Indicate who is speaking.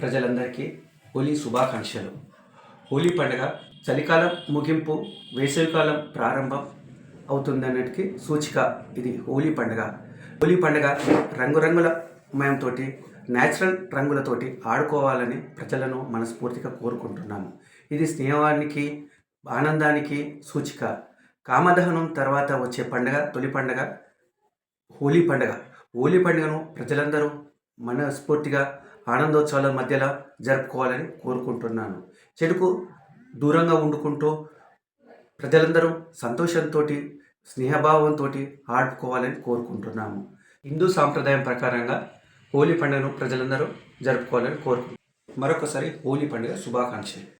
Speaker 1: ప్రజలందరికీ హోలీ శుభాకాంక్షలు. హోలీ పండుగ చలికాలం ముగింపు వేసవికాలం ప్రారంభం అవుతుందన్నటికి సూచిక ఇది హోలీ పండుగ. హోలీ పండుగ రంగురంగుల మయంతో న్యాచురల్ రంగులతోటి ఆడుకోవాలని ప్రజలను మనస్ఫూర్తిగా కోరుకుంటున్నాము. ఇది స్నేహానికి ఆనందానికి సూచిక. కామదహనం తర్వాత వచ్చే పండుగ తొలి పండుగ హోలీ పండుగ. హోలీ పండుగను ప్రజలందరూ మనస్ఫూర్తిగా ఆనందోత్సవాల మధ్యలో జరుపుకోవాలని కోరుకుంటున్నాను. చెడుకు దూరంగా వండుకుంటూ ప్రజలందరూ సంతోషంతో స్నేహభావంతో ఆడుకోవాలని కోరుకుంటున్నాము. హిందూ సాంప్రదాయం ప్రకారంగా హోలీ పండుగను ప్రజలందరూ జరుపుకోవాలని కోరుకుంటున్నాను మరొకసారి హోలీ పండుగ శుభాకాంక్షలు.